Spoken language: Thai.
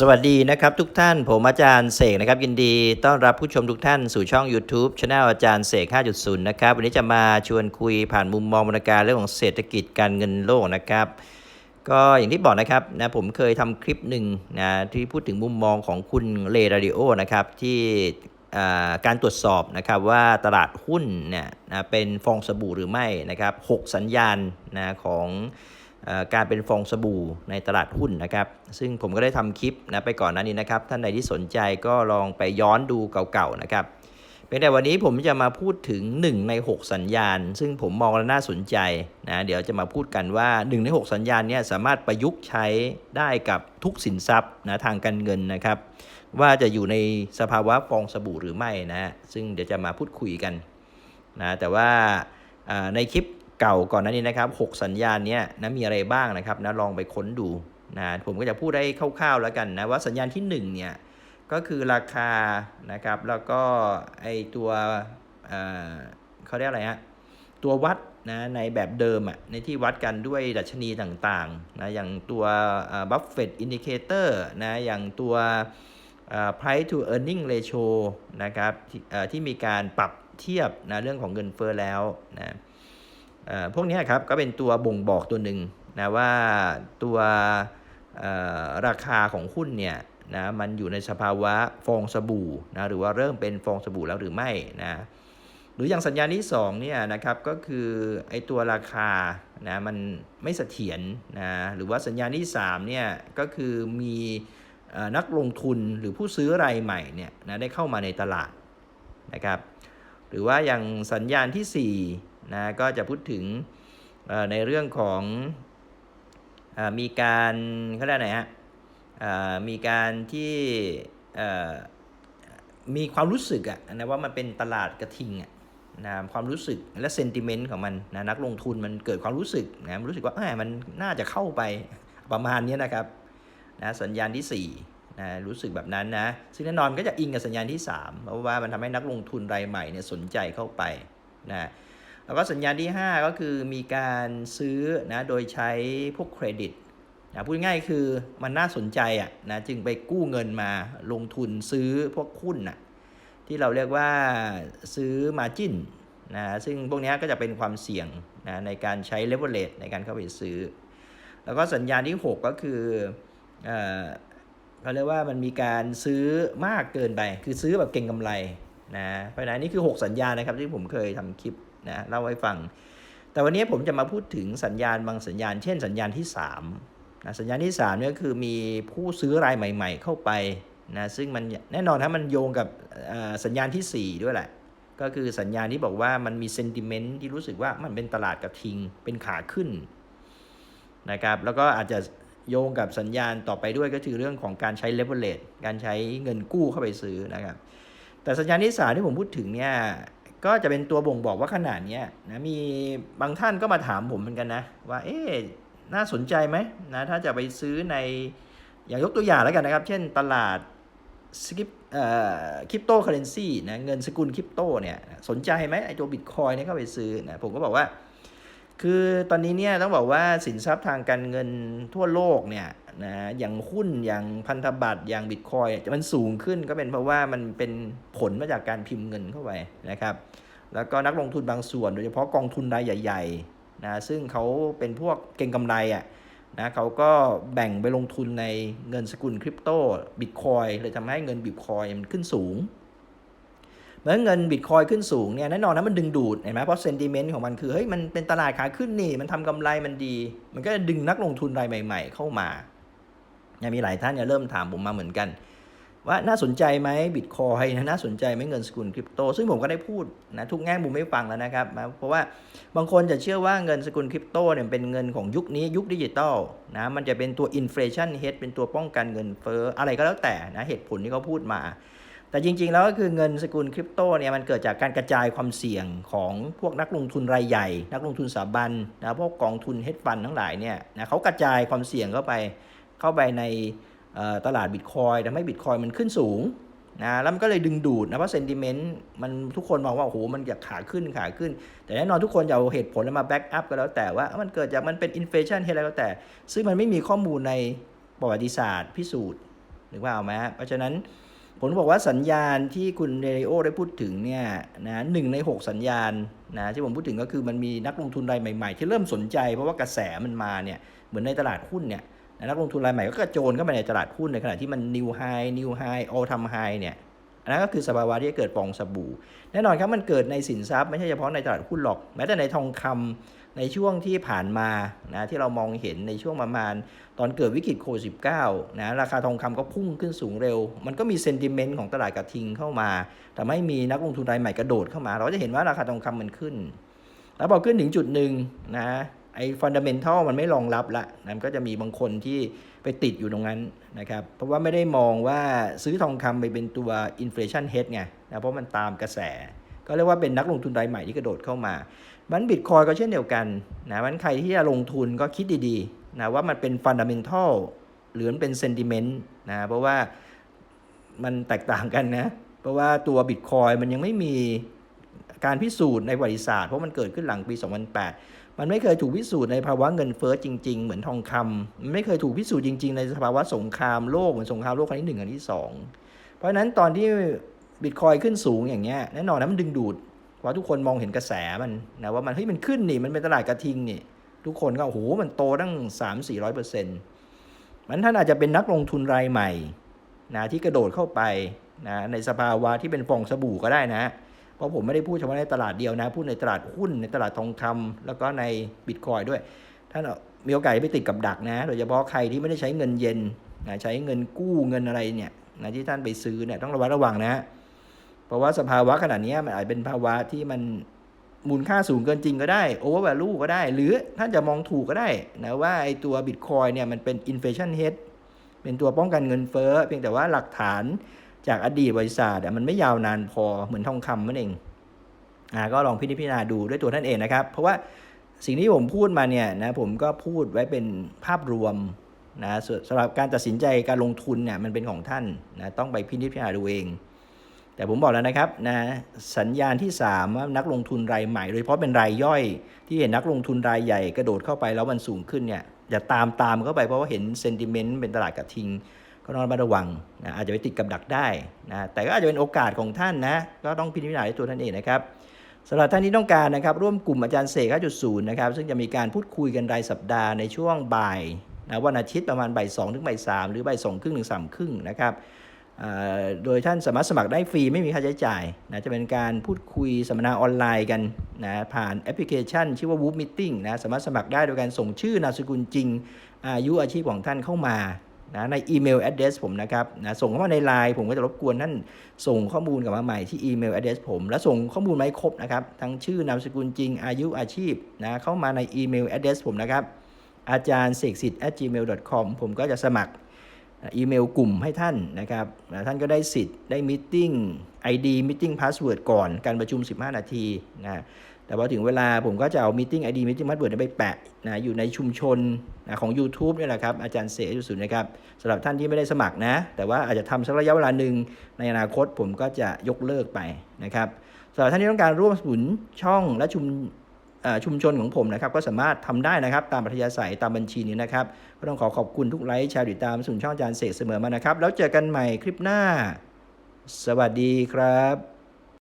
สวัสดีนะครับทุกท่านผมอาจารย์เสกนะครับยินดีต้อนรับผู้ชมทุกท่านสู่ช่อง YouTube Channel อาจารย์เสก 5.0 นะครับ วันนี้จะมาชวนคุยผ่านมุมมองบรรณการเรื่องของเศรษฐกิจการเงินโลกนะครับ ก็อย่างที่บอกนะครับนะผมเคยทำคลิปหนึ่งนะที่พูดถึงมุมมองของคุณเลราดิโอนะครับที่การตรวจสอบนะครับว่าตลาดหุ้นเนี่ยนะเป็นฟองสบู่หรือไม่นะครับหกสัญญาณนะของ การเป็นฟองสบู่ในตลาดหุ้นนะครับ ซึ่งผมก็ได้ทำคลิปนะไปก่อนหน้านี้นะครับ ท่านใดที่สนใจก็ลองไปย้อนดูเก่าๆนะครับเพียงแต่วันนี้ผมจะมาพูดถึง 1 ใน 6 สัญญาณ ซึ่งผมมองแล้วน่าสนใจนะเดี๋ยวจะมาพูดกันว่า 1 ใน 6 สัญญาณเนี่ยสามารถประยุกต์ใช้ได้กับทุกสินทรัพย์นะทางการเงินนะครับ ว่าจะอยู่ในสภาวะฟองสบู่หรือไม่นะซึ่งเดี๋ยวจะมาพูดคุยกันนะแต่ว่าในคลิป เก่าก่อนหน้านี้นะครับ6สัญญาณเนี้ยนะมีอะไรบ้างนะครับนะลองไปค้นดูนะผมก็จะพูดได้คร่าวๆแล้วกันนะว่าสัญญาณที่1เนี่ยก็คือราคานะครับแล้วก็ไอตัวเเขาเรียกอะไรฮะตัววัดนะในแบบเดิมอะในที่วัดกันด้วยดัชนีต่างๆนะอย่างตัวบัฟเฟตอินดิเคเตอร์นะอย่างตัว price to earning ratio นะครับที่เอ่อที่มีการปรับเทียบนะเรื่องของเงินเฟ้อแล้วนะ พวกนี้ครับก็เป็นตัวบ่งบอกตัวหนึ่งนะว่าตัวเอ่อราคาของหุ้นเนี่ยนะมันอยู่ในสภาวะฟองสบู่นะหรือว่าเริ่มเป็นฟองสบู่แล้วหรือไม่นะหรืออย่างสัญญาณที่2เนี่ยนะครับก็คือไอตัวราคานะมันไม่เสถียรนะหรือว่าสัญญาณที่3เนี่ยก็คือมีเอ่อนักลงทุนหรือผู้ซื้อรายใหม่เนี่ยนะได้เข้ามาในตลาดนะครับหรือว่าอย่างสัญญาณที่4 นะก็จะพูดถึงในเรื่องของอมีการเขาเรียกอะไรฮะมีการที่มีความรู้สึกอะนะว่ามันเป็นตลาดกระทิงอะนะความรู้สึกและเซนติเมนต์ของมันนะนักลงทุนมันเกิดความรู้สึกนะมันรู้สึกว่ามันน่าจะเข้าไปประมาณนี้นะครับนะสัญญาณที่4นะรู้สึกแบบนั้นนะซึ่งแน่นอนก็จะอิงกับสัญญาณที่ 3 เพราะว่ามันทำให้นักลงทุนรายใหม่เนี่ยสนใจเข้าไปนะ แล้วก็สัญญาณที่ 5 ก็คือมีการซื้อนะโดยใช้พวกเครดิตนะพูดง่ายคือมันน่าสนใจอะนะจึงไปกู้เงินมาลงทุนซื้อพวกหุ้นน่ะที่เราเรียกว่าซื้อมาจิ้นนะซึ่งพวกนี้ก็จะเป็นความเสี่ยงนะในการใช้เลเวลเลตในการเข้าไปซื้อ แล้วก็สัญญาณที่ 6 ก็คือเอ่อเขาเรียกว่ามันมีการซื้อมากเกินไป คือซื้อแบบเก่งกำไรนะเพราะนั้นนี่คือ 6 สัญญาณนะครับที่ผมเคยทำคลิป นะเล่าให้ฟัง แต่วันนี้ผมจะมาพูดถึงสัญญาณบางสัญญาณ เช่นสัญญาณที่3นะสัญญาณที่3เนี่ยคือมีผู้ซื้อรายใหม่ ๆ เข้าไปนะซึ่งมันแน่นอนถ้ามันโยงกับสัญญาณทีสี่ 4 ด้วยแหละ ก็คือสัญญาณที่บอกว่ามันมีเซนติเมนต์ที่รู้สึกว่ามันเป็นตลาดกระทิงเป็นขาขึ้นนะครับแล้วก็อาจจะโยงกับสัญญาณต่อไปด้วยก็คือเรื่องของการใช้ leverage การใช้เงินกู้เข้าไปซื้อนะครับ แต่สัญญาณที่สามที่ผมพูดถึงเนี่ย ก็จะเป็นตัวบ่งบอกว่าขนาดนี้นะมีบางท่านก็มาถามผมเหมือนกันนะ ว่าเอ๊ะน่าสนใจไหมนะถ้าจะไปซื้อในอย่างยกตัวอย่างแล้วกันนะครับ เช่นตลาดสกิปเอ่อคริปโตเคอเรนซีนะเงินสกุลคริปโตเนี่ยสนใจไหมไอตัวบิตคอยเนี่ยเข้าไปซื้อนะผมก็บอกว่า คือตอนนี้เนี่ยต้องบอกว่าสินทรัพย์ทางการเงินทั่วโลกเนี่ยนะอย่างหุ้นอย่างพันธบัตรอย่างบิตคอยมันสูงขึ้นก็เป็นเพราะว่ามันเป็นผลมาจากการพิมพ์เงินเข้าไปนะครับ แล้วก็นักลงทุนบางส่วน โดยเฉพาะกองทุนรายใหญ่ๆนะซึ่งเขาเป็นพวกเก่งกำไรอะนะเขาก็แบ่งไปลงทุนในเงินสกุลคริปโตบิตคอยเลยทำให้เงินบิตคอยมันขึ้นสูง เมื่อเงินบิตคอยขึ้นสูงเนี่ยแน่นอนนะมันดึงดูดเห็นไหมเพราะเซนติเมนต์ของมันคือเฮ้ยมันเป็นตลาดขาขึ้นนี่มันทำกำไรมันดี มันก็จะดึงนักลงทุนรายใหม่ ๆ เข้ามาเนี่ยมีหลายท่านเนี่ยเริ่มถามผมมาเหมือนกัน ว่าน่าสนใจไหมบิตคอยนะน่าสนใจไหมเงินสกุลคริปโต ซึ่งผมก็ได้พูดนะทุกแง่มุมไม่ฟังแล้วนะครับนะเพราะว่าบางคนจะเชื่อว่าเงินสกุลคริปโตเนี่ยเป็นเงินของยุคนี้ยุคดิจิตอลนะมันจะเป็นตัวอินฟลชันเฮดเป็นตัวป้องกันเงินเฟ้ออะไรก็แล้วแต่นะเหตุผลที่เขาพูดมา แต่จริง ๆ แล้วก็คือเงินสกุลคริปโตเนี่ยมันเกิดจากการกระจายความเสี่ยงของพวกนักลงทุนรายใหญ่ นักลงทุนสถาบันนะพวกกองทุนเฮดฟันทั้งหลายเนี่ยนะเขากระจายความเสี่ยงเข้าไปเข้าไปในตลาดบิตคอยทำให้บิตคอยมันขึ้นสูงนะแล้วมันก็เลยดึงดูดนะเพราะเซนติเมนต์มันทุกคนมองว่าโอ้โหมันอยากขาขึ้นขาขึ้น แต่แน่นอนทุกคนจะเอาเหตุผลมาแบ็กอัพก็แล้วแต่ว่ามันเกิดจากมันเป็นอินฟลชันอะไรก็แต่ ซึ่งมันไม่มีข้อมูลในประวัติศาสตร์พิสูจน์นึกว่าเอาไหมเพราะฉะนั้น ผมบอกว่าสัญญาณที่คุณเรโอได้พูดถึงเนี่ยนะหนึ่งใน 6 สัญญาณนะที่ผมพูดถึงก็คือมันมีนักลงทุนรายใหม่ ๆ ที่เริ่มสนใจเพราะว่ากระแสมันมาเนี่ยเหมือนในตลาดหุ้นเนี่ยนักลงทุนรายใหม่ก็กระโจนเข้ามาในตลาดหุ้นในขณะที่มันนิวไฮนิวไฮออทำไฮเนี่ยอันนั้นก็คือสภาวะที่เกิดฟองสบู่ แน่นอนครับมันเกิดในสินทรัพย์ไม่ใช่เฉพาะในตลาดหุ้นหรอก แม้แต่ในทองคำ ในช่วงที่ผ่านมานะที่เรามองเห็นในช่วงประมาณตอนเกิดวิกฤตโควิด19นะราคาทองคำก็พุ่งขึ้นสูงเร็ว มันก็มีเซนติเมนต์ของตลาดกระทิงเข้ามาทำให้มีนักลงทุนรายใหม่กระโดดเข้ามา เราจะเห็นว่าราคาทองคำมันขึ้น แล้วพอขึ้นถึงจุดหนึ่งนะไอ้ฟันเดเมนทัลมันไม่รองรับละนะมันก็จะมีบางคนที่ไปติดอยู่ตรงนั้นนะครับ เพราะว่าไม่ได้มองว่าซื้อทองคำไปเป็นตัวอินฟลชันเฮดไงนะเพราะมันตามกระแส ก็เรียกว่าเป็นนักลงทุนรายใหม่ที่กระโดดเข้ามา มันบิตคอยก็เช่นเดียวกันนะมันใครที่จะลงทุนก็คิดดีๆนะว่ามันเป็นฟันเดเมนทัลหรือมันเป็นเซนติเมนต์นะเพราะว่ามันแตกต่างกันนะ เพราะว่าตัวบิตคอยมันยังไม่มีการพิสูจน์ในประวัติศาสตร์เพราะมันเกิดขึ้นหลังปี 2008 มันไม่เคยถูกพิสูจน์ในภาวะเงินเฟ้อจริง ๆ เหมือนทองคำมันไม่เคยถูกพิสูจน์จริง ๆ ในสภาวะสงครามโลกเหมือนสงครามโลกครั้งที่หนึ่งครั้งที่สองเพราะฉะนั้นตอนที่บิตคอยขึ้นสูงอย่างเงี้ยแน่นอนนะมันดึงดูด เพราะทุกคนมองเห็นกระแสมันนะว่ามันเฮ้ยมันขึ้นนี่ มันเป็นตลาดกระทิงนี่ ทุกคนก็โอ้โหมันโตตั้ง 3 4 0 0เปอร์เซ็นต์มันท่านอาจจะเป็นนักลงทุนรายใหม่นะที่กระโดดเข้าไปนะในสภาวะที่เป็นฟองสบู่ก็ได้นะ เพราะผมไม่ได้พูดเฉพาะในตลาดเดียวนะ พูดในตลาดหุ้นในตลาดทองคำแล้วก็ในบิตคอยด้วย ท่านมีโอกาสไปติดกับดักนะ โดยเฉพาะใครที่ไม่ได้ใช้เงินเย็นนะใช้เงินกู้เงินอะไรเนี่ยนะที่ท่านไปซื้อเนี่ยต้องระมัดระวังนะ เพราะว่าสภาวะขนาดนี้มันอาจเป็นภาวะที่มันมูลค่าสูงเกินจริงก็ได้โอเวอร์แวลูก็ได้ หรือท่านจะมองถูกก็ได้นะว่าไอตัวบิตคอยเนี่ยมันเป็นอินเฟชันเฮดเป็นตัวป้องกันเงินเฟ้อเพียงแต่ว่าหลักฐานจากอดีตบริษัทมันไม่ยาวนานพอเหมือนทองคำนั่นเองอ่าก็ลองพิจารณาดูด้วยตัวท่านเองนะครับ เพราะว่าสิ่งที่ผมพูดมาเนี่ยนะผมก็พูดไว้เป็นภาพรวมนะส่วนสำหรับการตัดสินใจการลงทุนเนี่ยมันเป็นของท่านนะต้องไปพิจารณาดูเอง แต่ผมบอกแล้วนะครับนะสัญญาณที่3ว่านักลงทุนรายใหม่โดยเฉพาะเป็นรายย่อย ที่เห็นนักลงทุนรายใหญ่กระโดดเข้าไปแล้วมันสูงขึ้นเนี่ยอย่าตามตามเข้าไปเพราะว่าเห็นเซนติเมนต์เป็นตลาดกระทิง ก็ต้องระมัดระวังนะอาจจะไปติดกับดักได้นะแต่ก็อาจจะเป็นโอกาสของท่านนะก็ต้องพิจารณาด้วยตัวท่านเองนะครับสำหรับท่านที่ต้องการนะครับร่วมกลุ่มอาจารย์เสก5.0นะครับซึ่งจะมีการพูดคุยกันรายสัปดาห์ในช่วงบ่ายนะวันอาทิตย์ประมาณบ่ายสองถึงบ่ายสามหรือบ่ายสองครึ่งถึงสามครึ่งนะครับ โดยท่านสามารถสมัครได้ฟรีไม่มีค่าใช้จ่ายนะจะเป็นการพูดคุยสัมมนาออนไลน์กันนะผ่านแอปพลิเคชัน ชื่อว่า Whoop Meeting นะสามารถสมัครได้โดยการส่งชื่อนามสกุลจริง อายุอาชีพของท่านเข้ามานะในอีเมล address ผมนะครับนะส่งเข้ามาในไลน์ผมก็จะรบกวนท่านส่งข้อมูลกลับมาใหม่ที่อีเมล address ผม และส่งข้อมูลมาให้ครบนะครับ ทั้งชื่อนามสกุลจริงอายุอาชีพนะเข้ามาในอีเมล address ผมนะครับอาจารย์เสกสิทธิ์ at gmail com ผมก็จะสมัคร อีเมลกลุ่มให้ท่านนะครับท่านก็ได้สิทธิ์ได้มิ e ิ ID meeting password ก่อนการประชุม 15 นาทีนะแต่พอถึงเวลาผมก็จะเอา meeting ID meeting password ไปแปะนะอยู่ในชุมชนนะของ YouTube นี่แหละครับอาจารย์เสกสุดนะครับสำหรับท่านที่ไม่ได้สมัครนะ แต่ว่าอาจจะทำสักระยะเวลาหนึ่งในอนาคตผมก็จะยกเลิกไปนะครับสำหรับท่านที่ต้องการร่วมสนุนช่องและชุม ชุมชนของผมนะครับก็สามารถทำได้นะครับตามปัธยาศัยตามบัญชีนี้นะครับก็ต้องขอขอบคุณทุกไลค์แชร์ติดตามสู่ช่องอาจารย์เสกเสมอมานะครับ แล้วเจอกันใหม่คลิปหน้า สวัสดีครับ